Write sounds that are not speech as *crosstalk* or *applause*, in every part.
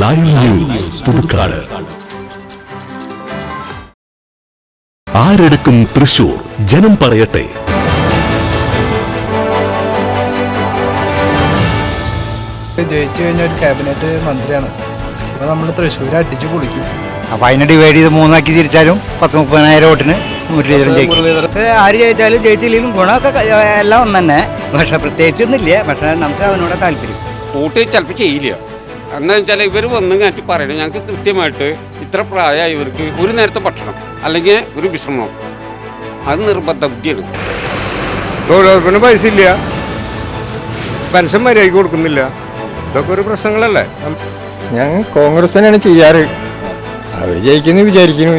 Live news Puthukkad. ആരെടുക്കും Thrissur ജനം പറയട്ടെ. ജയിച്ചു കഴിഞ്ഞ ഒരു ക്യാബിനറ്റ് മന്ത്രിയാണ്. അപ്പോൾ നമ്മൾ തൃശ്ശൂർ അടിച്ചു പൊളിക്കും. അപ്പോൾ അതിനെ ഡിവൈഡ് ചെയ്ത് മൂന്നാക്കി തിരിച്ചാലും പത്ത് മുപ്പതിനായിരം വോട്ടിന് മുരളീധരൻ ജയിക്കും. ആര് ജയിച്ചാലും ജയിച്ചില്ലെങ്കിലും ഗുണമൊക്കെ എല്ലാം ഒന്നെ തന്നെ പക്ഷെ പ്രത്യേകിച്ചൊന്നുമില്ല. പക്ഷെ നമുക്ക് അവനോട് താല്പര്യം. വോട്ട് ചിലപ്പോൾ ചെയ്യില്ല. എന്താ വെച്ചാൽ ഇവർ വന്ന് കാട്ടി പറയണം. ഞങ്ങൾക്ക് കൃത്യമായിട്ട് ഇത്ര പ്രായമായി ഇവർക്ക് ഒരു നേരത്തെ ഭക്ഷണം അല്ലെങ്കിൽ ഒരു വിശ്രമം. അത് നിർബന്ധ ബുദ്ധിയാണ്. തൊഴിലുറപ്പിന് പൈസ ഇല്ല. പെൻഷൻ മര്യാദയ്ക്ക് കൊടുക്കുന്നില്ല. ഇതൊക്കെ ഒരു പ്രശ്നങ്ങളല്ലേ? ഞാൻ കോൺഗ്രസ് തന്നെയാണ് ചെയ്യാറ്. അവർ ജയിക്കുന്നു വിചാരിക്കുന്നു.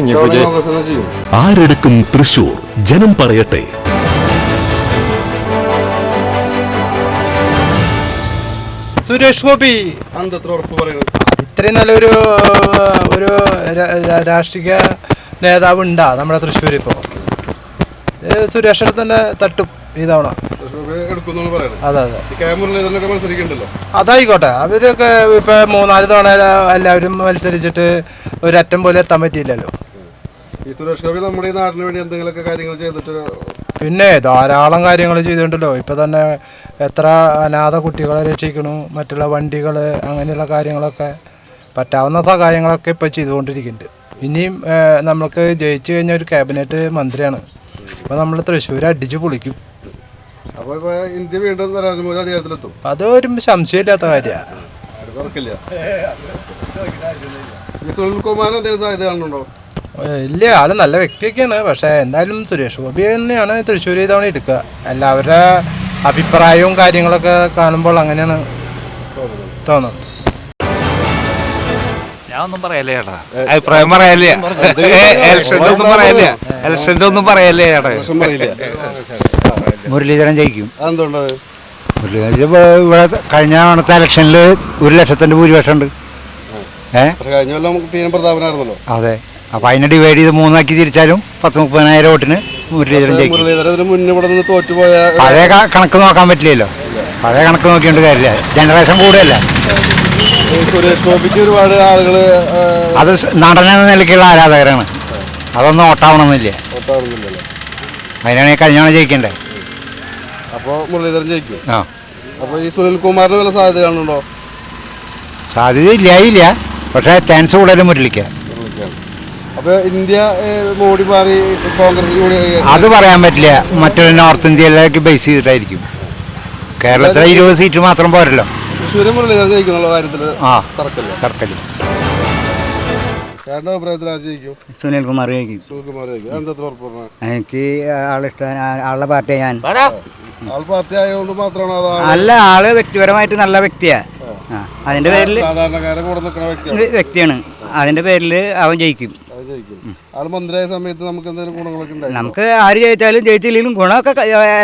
ആരെടുക്കും തൃശൂർ ജനം പറയട്ടെ. സുരേഷ് ഗോപി. ഇത്രയും നല്ലൊരു ഒരു രാഷ്ട്രീയ നേതാവ് ഉണ്ടാ നമ്മുടെ തൃശ്ശൂർ ഇപ്പോൾ സുരേഷിനെ തന്നെ തട്ടും ഈ തവണ. അതെ അതെ. അതായിക്കോട്ടെ. അവരൊക്കെ ഇപ്പൊ മൂന്നാൽ തവണ എല്ലാവരും മത്സരിച്ചിട്ട് ഒരറ്റം പോലെ എത്താൻ പറ്റിയില്ലല്ലോ. ഈ സുരേഷ് ഗോപി നമ്മുടെ ഈ നാടിന് വേണ്ടി എന്തെങ്കിലുമൊക്കെ കാര്യങ്ങൾ ചെയ്തിട്ട് പിന്നെ ധാരാളം കാര്യങ്ങൾ ചെയ്തിട്ടുണ്ടല്ലോ. ഇപ്പൊ തന്നെ എത്ര അനാഥ കുട്ടികളെ രക്ഷിക്കണു മറ്റുള്ള വണ്ടികൾ അങ്ങനെയുള്ള കാര്യങ്ങളൊക്കെ പറ്റാവുന്ന കാര്യങ്ങളൊക്കെ ഇപ്പൊ ചെയ്തുകൊണ്ടിരിക്കുന്നുണ്ട്. ഇനിയും നമ്മൾക്ക് ജയിച്ചു കഴിഞ്ഞ ഒരു ക്യാബിനറ്റ് മന്ത്രിയാണ്. അപ്പോൾ നമ്മൾ തൃശ്ശൂർ അടിച്ചു പൊളിക്കും. അപ്പോൾ ഇന്ത്യ വീണ്ടും നരേന്ദ്രമോദി അധികാരത്തിലെത്തും. അത് ഒരു സംശയമില്ലാത്ത കാര്യമാണ് സുനിൽ കുമാർ എന്തെങ്കിലും സാധ്യത കാണുന്നുണ്ടോ? ഇല്ല ആൾ നല്ല വ്യക്തിയൊക്കെയാണ്. പക്ഷേ എന്തായാലും സുരേഷ് ഗോപി തന്നെയാണ് തൃശ്ശൂർ ഇതവണ എടുക്കുക. എല്ലാവരുടെ അഭിപ്രായവും കാര്യങ്ങളൊക്കെ കാണുമ്പോൾ അങ്ങനെയാണ് തോന്നുന്നത്. ഞാൻ ഒന്നും പറയല്ലേ ചേട്ടാ? അഭിപ്രായം പറയല്ലേ? ഇലക്ഷന്റെ ഒന്നും പറയല്ലേ? ഇലക്ഷന്റെ ഒന്നും പറയല്ലേ ചേട്ടാ? മുരളീധരൻ ജയിക്കും. അതെന്തുകൊണ്ടത് മുരളീധരൻ ഇവിടെ കഴിഞ്ഞ തവണത്തെ ഇലക്ഷനിൽ ഒരു ലക്ഷത്തിന്റെ ഭൂരിപക്ഷം ഉണ്ട് ഏഹ് കഴിഞ്ഞ കൊല്ലം നമുക്ക് പ്രതാപനായിരുന്നല്ലോ. അതെ. അപ്പോൾ അതിനെ ഡിവൈഡ് ചെയ്ത് മൂന്നാക്കി തിരിച്ചാലും പത്ത് മുപ്പതിനായിരം വോട്ടിന് മുരളീധരൻ ജയിക്കും. പഴയ കണക്ക് നോക്കാൻ പറ്റില്ലല്ലോ. പഴയ കണക്ക് നോക്കിയോണ്ട് കാര്യമില്ല. ജനറേഷൻ കൂടുതലല്ല സുരേഷ് ഗോപിക്ക് ഒരുപാട് അത് നടന നടനെന്ന നിലയ്ക്കുള്ള ആരാധകരാണ്. അതൊന്നും ഓട്ടാവണമെന്നില്ല. അതിനാണ് ഈ കഴിഞ്ഞാണ് ജയിക്കണ്ടേ? അപ്പോൾ മുരളീധരൻ ജയിക്കും. ആ. അപ്പോൾ ഈ സുനിൽ കുമാറിന് വല്ല സാധ്യത കാണുന്നുണ്ടോ സാധ്യത ഇല്ലായില്ല പക്ഷേ ചാൻസ് കൂടുതലും മുരളിക്കാം. അപ്പൊ ഇന്ത്യ മോഡി മാറി കോൺഗ്രസ് കൂടി അത് പറയാൻ പറ്റില്ല. മറ്റൊരു നോർത്ത് ഇന്ത്യയിലേക്ക് ബേസ് ചെയ്തിട്ടായിരിക്കും. കേരളത്തിലെ ഇരുപത് സീറ്റ് മാത്രം പോരല്ലോ. തൃശ്ശൂര് മുരളീധരൻ ജയിക്കുന്നുള്ള കാര്യത്തിൽ ആ തർക്കമില്ല. തർക്കൽ ചേട്ടന്റെ അഭിപ്രായത്തിൽ ആര് ജയിക്കും? സുനിൽകുമാർ ജയിക്കും. സുനിൽകുമാർ ജയിക്കും. എന്താ ഉറപ്പ് പറഞ്ഞത് എനിക്ക് ആളിഷ്ടം ആളുടെ പാർട്ടിയാണ് ഞാൻ. ആൾ പാർട്ടി ആയതുകൊണ്ട് മാത്രമാണ് അത് ആ- അല്ല ആൾ വ്യക്തിപരമായിട്ട് നല്ല വ്യക്തിയാ. അതിന്റെ പേരിൽ സാധാരണക്കാരെ കൂടെ നിൽക്കുന്ന വ്യക്തിയാണ്. വ്യക്തിയാണ്. അതിന്റെ പേരിൽ അവൻ ജയിക്കും. ആൾ മന്ത്രിയായ സമയത്ത് നമുക്ക് എന്തെങ്കിലും ഗുണങ്ങളൊക്കെ ഉണ്ടായി നമുക്ക് ആര് ജയിച്ചാലും ജയിച്ചില്ലെങ്കിലും ഗുണമൊക്കെ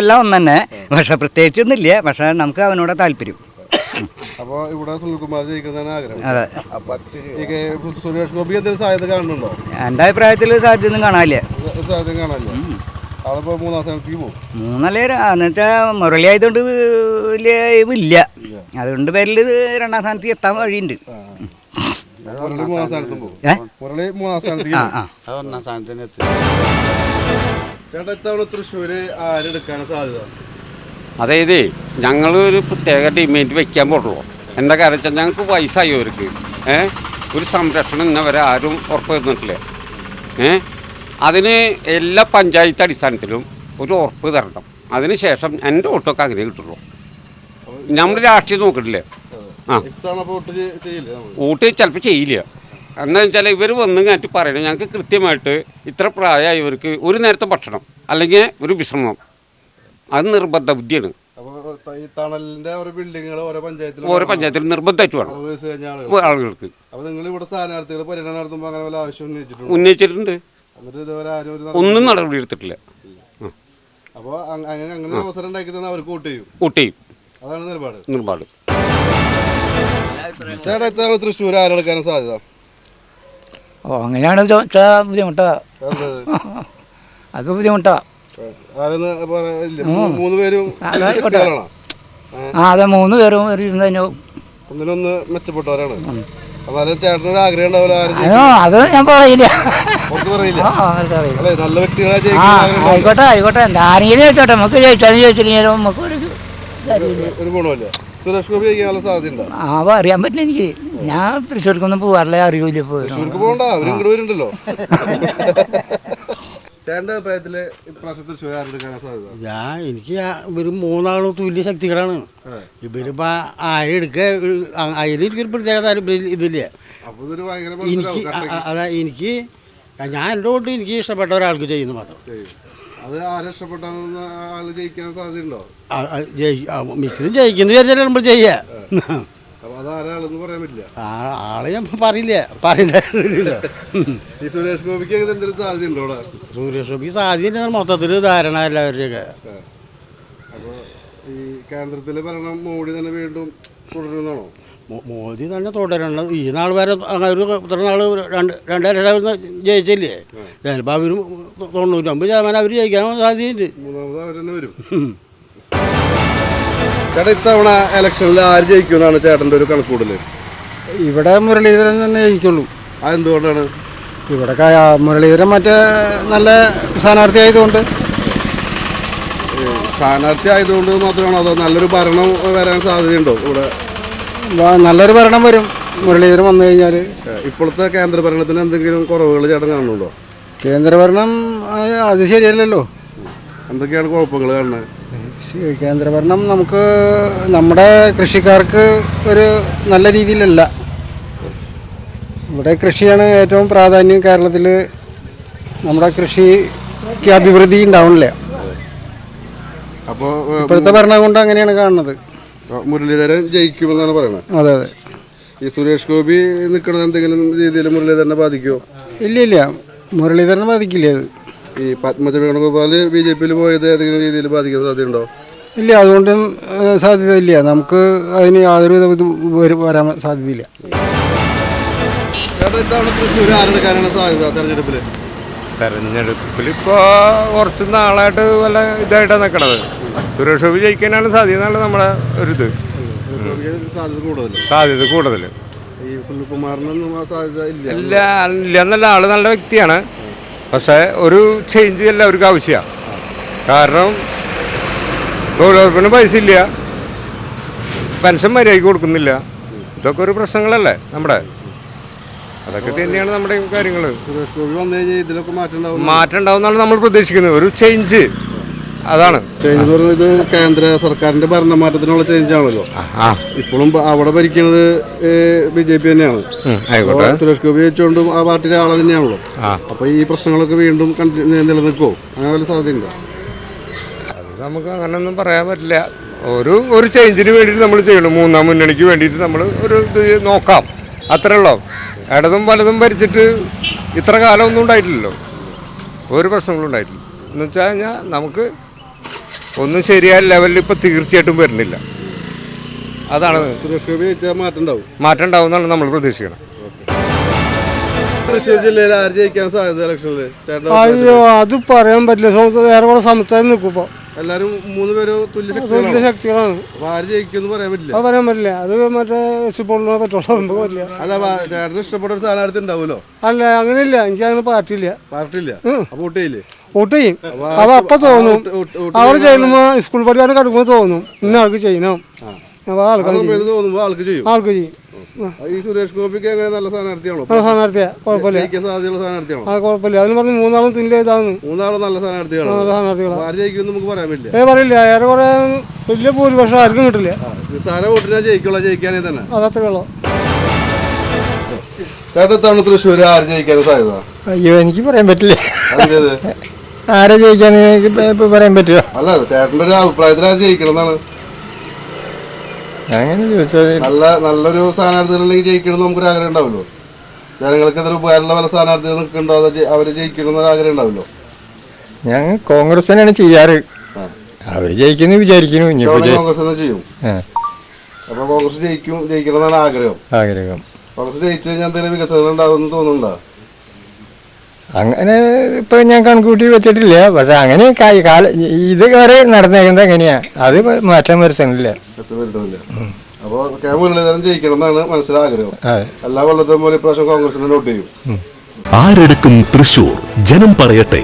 എല്ലാം ഒന്ന് തന്നെ പക്ഷെ പ്രത്യേകിച്ചൊന്നുമില്ല. പക്ഷെ നമുക്ക് അവനോട് താല്പര്യം. ഇവിടെ സുനിൽകുമാർ ജയിക്കുന്നതാണ് ആഗ്രഹം. സുരേഷ് ഗോപി എന്തെങ്കിലും സാധ്യത കാണുന്നുണ്ടോ? എന്റെ അഭിപ്രായത്തിൽ സാധ്യതയൊന്നും കാണാനില്ല. സാധ്യത കാണാനില്ല. ആളിപ്പോ മൂന്നാം സ്ഥാനത്തേക്ക് പോകും. മൂന്നല്ലേ എന്നുവെച്ചാൽ മുരളി ആയതുകൊണ്ട് വലിയ ഇല്ല. അതുകൊണ്ട് പേരിൽ രണ്ടാം സ്ഥാനത്ത് എത്താൻ വഴിയുണ്ട്. അതായത് ഞങ്ങൾ ഒരു പ്രത്യേക ഡിമാൻഡ് വെക്കാൻ പാടുള്ളൂ എന്താ കാര്യം വെച്ചാൽ ഞങ്ങൾക്ക് വയസ്സായവർക്ക് ഏഹ് ഒരു സംരക്ഷണം ഇന്നവരെ ആരും ഉറപ്പ് തന്നിട്ടില്ല ഏ? അതിന് എല്ലാ പഞ്ചായത്ത് അടിസ്ഥാനത്തിലും ഒരു ഉറപ്പ് തരണം. അതിനുശേഷം എന്റെ ഓട്ടോക്ക് അങ്ങനെ കിട്ടുള്ളൂ. നമ്മൾ രാഷ്ട്രീയം അപ്പൊ വോട്ട് ചിലപ്പോൾ ചെയ്യില്ല എന്താ വെച്ചാൽ ഇവർ വന്നു കാറ്റി പറയണം. ഞങ്ങൾക്ക് കൃത്യമായിട്ട് ഇത്ര പ്രായമായി ഇവർക്ക് ഒരു നേരത്തെ ഭക്ഷണം അല്ലെങ്കിൽ ഒരു വിശ്രമം. അത് നിർബന്ധ ബുദ്ധിയാണ്. ഓരോ പഞ്ചായത്തിൽ നിർബന്ധമായിട്ട് വേണം. ആളുകൾക്ക്. ഉന്നയിച്ചിട്ടുണ്ട്? ഒന്നും നടപടി എടുത്തിട്ടില്ല. അപ്പോൾ അങ്ങനെ അങ്ങനെ അവസരം ഉണ്ടാക്കി തന്നെ അവർക്ക് വോട്ട് ചെയ്യും. വോട്ട് ചെയ്യും. അതാണ് നിലപാട്. നിർമ്പാട് ചേട്ടാ ഇത്തവണ തൃശ്ശൂർ ആരെടുക്കാനും സാധ്യത? ഓ അങ്ങനെയാണ് ചോദിച്ചാൽ ബുദ്ധിമുട്ടാ. *laughs* അത് ബുദ്ധിമുട്ടാ. ആരെന്ന് പറയില്ല മൂന്ന് പേരും. ആ അതെ മൂന്ന് പേരും ഒന്നിനൊന്ന് മെച്ചപ്പെട്ടവരാണ്. അതോ ഞാൻ പറയില്ല. ആയിക്കോട്ടെ ആയിക്കോട്ടെ. ആരെങ്കിലും ചോദിച്ചോട്ടെ. നമുക്ക് ജയിച്ചാലും ചോദിച്ചില്ലെങ്കിലും നമുക്ക് ഒരു കാര്യമില്ല ഒരു ഗുണമില്ല. സുരേഷ് ഗോപി ജയിക്കാനുള്ള സാധ്യത ഉണ്ടോ അറിയാൻ പറ്റില്ല എനിക്ക്. ഞാൻ തൃശ്ശൂർക്കൊന്നും പോകാറില്ല അറിയൂല തൃശ്ശൂർക്ക് പോകണ്ട അവർ ഇങ്ങോട്ട് വരുന്നുണ്ടല്ലോ. *laughs* ചേട്ടന്റെ അഭിപ്രായത്തിൽ ഇപ്രാവശ്യം തൃശ്ശൂർ ആരെടുക്കാനാ സാധ്യത? ഞാൻ എനിക്ക് ഇവർ മൂന്നാളും തുല്യ ശക്തികളാണ്. ഇവരിപ്പോ ആരും എടുക്ക അതിന് എനിക്കൊരു പ്രത്യേകത താല്പര്യം ഇതില്ല അപ്പൊ ഇതൊരു ഭയങ്കര എനിക്ക് മത്സരാവും. അ- അ- അതാ എനിക്ക് ഞാൻ എന്റെ കൊണ്ട് എനിക്ക് ഇഷ്ടപ്പെട്ട ഒരാൾക്ക് ചെയ്യുന്നു മാത്രം. അത് ജയിക്കാൻ സാധ്യതയുണ്ടോ? മിക്കതും ജയിക്കുന്നു വിചാരിച്ചാലും നമ്മൾ ചെയ്യാ. അപ്പൊ അത് പറയാൻ പറ്റില്ല. ആളെ ഞാൻ പറയില്ല. പറയില്ല. ഈ സുരേഷ് ഗോപിക്ക് എന്തെങ്കിലും അവിടെ? സുരേഷ് സാധ്യത മൊത്തത്തിൽ ധാരണ എല്ലാവരുടെയൊക്കെ. അപ്പോൾ ഈ കേന്ദ്രത്തിൽ ഭരണം മോഡി തന്നെ വീണ്ടും തുടരുന്നാണോ മോ- മോദി തന്നെ തുടരണം. ഈ നാൾ വരെ അങ്ങനെ ഒരു ഇത്ര നാൾ രണ്ട് രണ്ടര ജയിച്ചില്ലേ? ചിലപ്പോൾ അവർ തൊണ്ണൂറ്റമ്പത് ശതമാനം അവർ ജയിക്കാൻ സാധ്യതയുണ്ട്. ചേട്ടാ ഇത്തവണ ഇലക്ഷനിൽ ആര് ജയിക്കുമെന്നാണ് ചേട്ടന്റെ ഒരു കണക്കൂടൽ ഇവിടെ മുരളീധരൻ തന്നെ ജയിക്കുള്ളൂ. അതെന്തുകൊണ്ടാണ്? ഇവിടെ മുരളീധരൻ മറ്റേ നല്ല സ്ഥാനാർത്ഥി ആയതുകൊണ്ട്. സ്ഥാനാർത്ഥി ആയതുകൊണ്ട് മാത്രമാണോ അതോ നല്ലൊരു ഭരണം വരാൻ സാധ്യതയുണ്ടോ ഇവിടെ? നല്ലൊരു ഭരണം വരും. മുരളീധരൻ വന്നു കഴിഞ്ഞാൽ ഇപ്പോഴത്തെ കേന്ദ്ര ഭരണത്തിന് എന്തെങ്കിലും കുറവുകൾ ചേട്ടൻ കാണുന്നുണ്ടോ? കേന്ദ്രഭരണം ഭരണം അത് ശരിയല്ലല്ലോ. എന്തൊക്കെയാണ് കുഴപ്പങ്ങൾ കാണുന്നത്? കേന്ദ്ര കേന്ദ്രഭരണം നമുക്ക് നമ്മുടെ കൃഷിക്കാർക്ക് ഒരു നല്ല രീതിയിലല്ല. ഇവിടെ കൃഷിയാണ് ഏറ്റവും പ്രാധാന്യം കേരളത്തിൽ. നമ്മുടെ കൃഷിക്ക് അഭിവൃദ്ധി ഉണ്ടാവണില്ല. അപ്പോൾ ഇപ്പോഴത്തെ ഭരണം കൊണ്ട് അങ്ങനെയാണ് കാണുന്നത്. മുരളീധരൻ ജയിക്കുമെന്നാണ് പറയുന്നത് അതെ അതെ. ഈ സുരേഷ് ഗോപി നിൽക്കുന്നത് എന്തെങ്കിലും രീതിയിൽ മുരളീധരനെ ബാധിക്കുമോ ഇല്ല ഇല്ല. മുരളീധരനെ ബാധിക്കില്ല അത്. ഈ പത്മജ വേണുഗോപാൽ ബി ജെ പിയിൽ പോയത് ഏതെങ്കിലും രീതിയിൽ ബാധിക്കാൻ സാധ്യതയുണ്ടോ? ഇല്ല അതുകൊണ്ടും സാധ്യതയില്ല. സാധ്യത ഇല്ല നമുക്ക് അതിന് യാതൊരു വിധ ഇതും വരും വരാൻ സാധ്യതയില്ല. ചേട്ടാ ഇത്തവണ തൃശ്ശൂർ ആരെടുക്കാനാണ് സാധ്യത തെരഞ്ഞെടുപ്പിൽ തെരഞ്ഞെടുപ്പിൽ ഇപ്പോൾ കുറച്ച് നാളായിട്ട് വല്ല ഇതായിട്ടാണ് നിൽക്കണത് സുരേഷ് ഗോപി ജയിക്കാനാണ് സാധ്യത എന്നാണ് നമ്മുടെ ഒരിത്. സാധ്യത കൂടുതൽ സാധ്യത കൂടുതൽ ഈ ആ ഇല്ല ഇല്ല എന്നല്ല ആൾ നല്ല വ്യക്തിയാണ്. പക്ഷേ ഒരു ചേഞ്ച് എല്ലാവർക്കും ആവശ്യമാണ് കാരണം തൊഴിലുറപ്പിന് പൈസ ഇല്ല. പെൻഷൻ മര്യാദയ്ക്ക് കൊടുക്കുന്നില്ല. ഇതൊക്കെ ഒരു പ്രശ്നങ്ങളല്ലേ നമ്മുടെ? അതൊക്കെ തന്നെയാണ് നമ്മുടെ കാര്യങ്ങൾ സുരേഷ് ഗോപി വന്നു കഴിഞ്ഞാൽ ഇതിലൊക്കെ മാറ്റം മാറ്റം ഉണ്ടാവുമെന്നാണ് നമ്മൾ പ്രതീക്ഷിക്കുന്നത്. ഒരു ചേഞ്ച് അതാണ്. ചേഞ്ച് എന്ന് പറയുന്നത് കേന്ദ്ര സർക്കാരിന്റെ ഭരണമാറ്റത്തിനുള്ള ചേഞ്ച് ആണല്ലോ. ഇപ്പോഴും അവിടെ ഭരിക്കുന്നത് ബി ജെ പി തന്നെയാണ്. സുരേഷ് ഗോപി വെച്ചുകൊണ്ടും ആ പാർട്ടിയുടെ ആളെ തന്നെയാണല്ലോ. അപ്പൊ ഈ പ്രശ്നങ്ങളൊക്കെ വീണ്ടും നിലനിൽക്കുമോ അങ്ങനെ വല്ല സാധ്യതയുണ്ടോ? അത് നമുക്ക് അങ്ങനെയൊന്നും പറയാൻ പറ്റില്ല. ഒരു ഒരു ചേഞ്ചിന് വേണ്ടിയിട്ട് നമ്മൾ ചെയ്യണം. മൂന്നാം മുന്നണിക്ക് വേണ്ടിയിട്ട് നമ്മൾ ഒരു ഇത് നോക്കാം. അത്രേ ഉള്ളൂ? ഇടതും വലതും ഭരിച്ചിട്ട് ഇത്ര കാലമൊന്നും ഉണ്ടായിട്ടില്ലല്ലോ. ഒരു പ്രശ്നങ്ങളും ഉണ്ടായിട്ടില്ല. എന്ന് വെച്ചാൽ കഴിഞ്ഞാൽ നമുക്ക് ഒന്നും ശരിയായ ലെവലിൽ ഇപ്പോൾ തീർച്ചയായിട്ടും വരുന്നില്ല. അതാണ് സുരേഷ് ഗോപി വെച്ചാൽ മാറ്റം ഉണ്ടാവും മാറ്റം ഉണ്ടാവുമെന്നാണ് നമ്മൾ പ്രതീക്ഷിക്കണം തൃശ്ശൂർ ജില്ലയിൽ ആര് ജയിക്കാൻ സാധ്യത ഇലക്ഷനിൽ ചേട്ടൻ അയ്യോ അത് പറയാൻ പറ്റില്ല. വേറെ കൂടെ സംസ്ഥാനം നിൽക്കും ഇപ്പോൾ എല്ലാരും മൂന്ന് പേരും തുല്യ ശക്തികളാണ്? അപ്പൊ ആര് ജയിക്കുമെന്ന് പറയാൻ പറ്റില്ല? അത് പറയാൻ പറ്റില്ല. അത് മറ്റേ സിപ്പോളിനോ പെട്രോളോ നമുക്ക് പറ്റില്ല അല്ല വാ- ചേട്ടന് ഇഷ്ടപ്പെട്ട ഒരു സ്ഥാനാർത്ഥി ഉണ്ടാവുമല്ലോ? അല്ല അങ്ങനെയില്ല. എനിക്ക് അങ്ങനെ പാർട്ടിയില്ല. പാർട്ടി ഇല്ല അപ്പൊ വോട്ട് ചെയ്യില്ലേ? വോട്ട് ചെയ്യും. അത് അപ്പൊ തോന്നും. അവിടെ ചെയ്യുമ്പോ സ്കൂൾ പഠിക്കാണ്ട് കിടക്കുമ്പോ തോന്നും. ഇന്ന ആൾക്ക് ചെയ്യണം. അപ്പൊ ആൾക്ക് ചെയ്യും. ആൾക്ക് ചെയ്യും. ഈ സുരേഷ് ഗോപിക്ക് എങ്ങനെ നല്ല സ്ഥാനാർത്ഥിയാണോ നല്ല സ്ഥാനാർത്ഥിയാ കുഴപ്പമില്ല. ജയിക്കാൻ സാധ്യതയുള്ള സ്ഥാനാർത്ഥിയാണോ ആ കുഴപ്പമില്ല. അതിന് പറഞ്ഞ് മൂന്നാളും തുല്യ ഇതാന്ന് മൂന്നാളും നല്ല സ്ഥാനാർത്ഥികളാണ് നല്ല സ്ഥാനാർത്ഥികളാണ് അപ്പൊ ആര് ജയിക്കുമെന്ന് നമുക്ക് പറയാൻ പറ്റില്ല. ഏ പറയില്ല. ഏറെ കുറെ വലിയ ഭൂരിപക്ഷം ആർക്കും കിട്ടില്ല. നിസ്സാര വോട്ടിനാ ജയിക്കുള്ള ജയിക്കാനേ തന്നെ. അതത്രേ ഉള്ളൂ. തൃശ്ശൂർ ആര് ജയിക്കാൻ സാധ്യത? അയ്യോ എനിക്ക് പറയാൻ പറ്റില്ല. ആരെ ജയിക്കാൻ പറയാൻ പറ്റുമോ അല്ല ചേട്ടന്റെ ഒരു അഭിപ്രായത്തിൽ ആര് ജയിക്കണം എന്നാണ്. അങ്ങനെ ചോദിച്ചാൽ നല്ല നല്ലൊരു സ്ഥാനാർത്ഥികളിലേക്ക് ജയിക്കണം നമുക്കൊരു ആഗ്രഹം ഉണ്ടാവുമല്ലോ. ജനങ്ങൾക്ക് എന്തൊരു ഉപകാരമുള്ള പല സ്ഥാനാർത്ഥികൾ നിൽക്കുന്നുണ്ടോ അത് അവർ അവർ ജയിക്കണം എന്നൊരു ആഗ്രഹം ഉണ്ടാവുമല്ലോ? ഞങ്ങൾ കോൺഗ്രസ് തന്നെയാണ് ചെയ്യാറ്. അവർ ജയിക്കുന്നു വിചാരിക്കുന്നു ഇനിയിപ്പോ ഇത്തവണ ജയി- കോൺഗ്രസ് തന്നെ ചെയ്യും. ആ, അപ്പൊ കോൺഗ്രസ് ജയിക്കും ജയിക്കണം എന്നാണ് ആഗ്രഹം. ആഗ്രഹം. കോൺഗ്രസ് ജയിച്ചു കഴിഞ്ഞാൽ എന്തെങ്കിലും വികസനങ്ങൾ ഉണ്ടാവുമെന്ന് തോന്നുന്നുണ്ടോ? അങ്ങനെ ഇപ്പൊ ഞാൻ കണക്കൂട്ടി വെച്ചിട്ടില്ല. പക്ഷെ അങ്ങനെ കാ- കാല ഇത് വരെ നടന്നേക്കുന്നത് എങ്ങനെയാ? അത് മാറ്റം വരുത്തണില്ല. അപ്പോൾ കെ മുരളീധരൻ ജയിക്കണം എന്നാണ് മനസ്സിലാഗ്രഹം. എല്ലാ കൊല്ലത്തും പോലെ ഇപ്രാവശ്യം കോൺഗ്രസിനെ നോട്ട് ചെയ്യും. ആരെടുക്കും തൃശൂർ? ജനം പറയട്ടെ.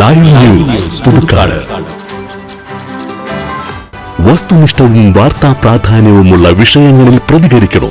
Live news Puthukkad. വസ്തുനിഷ്ഠവും വാർത്താ പ്രാധാന്യവുമുള്ള വിഷയങ്ങളിൽ പ്രതികരിക്കണോ?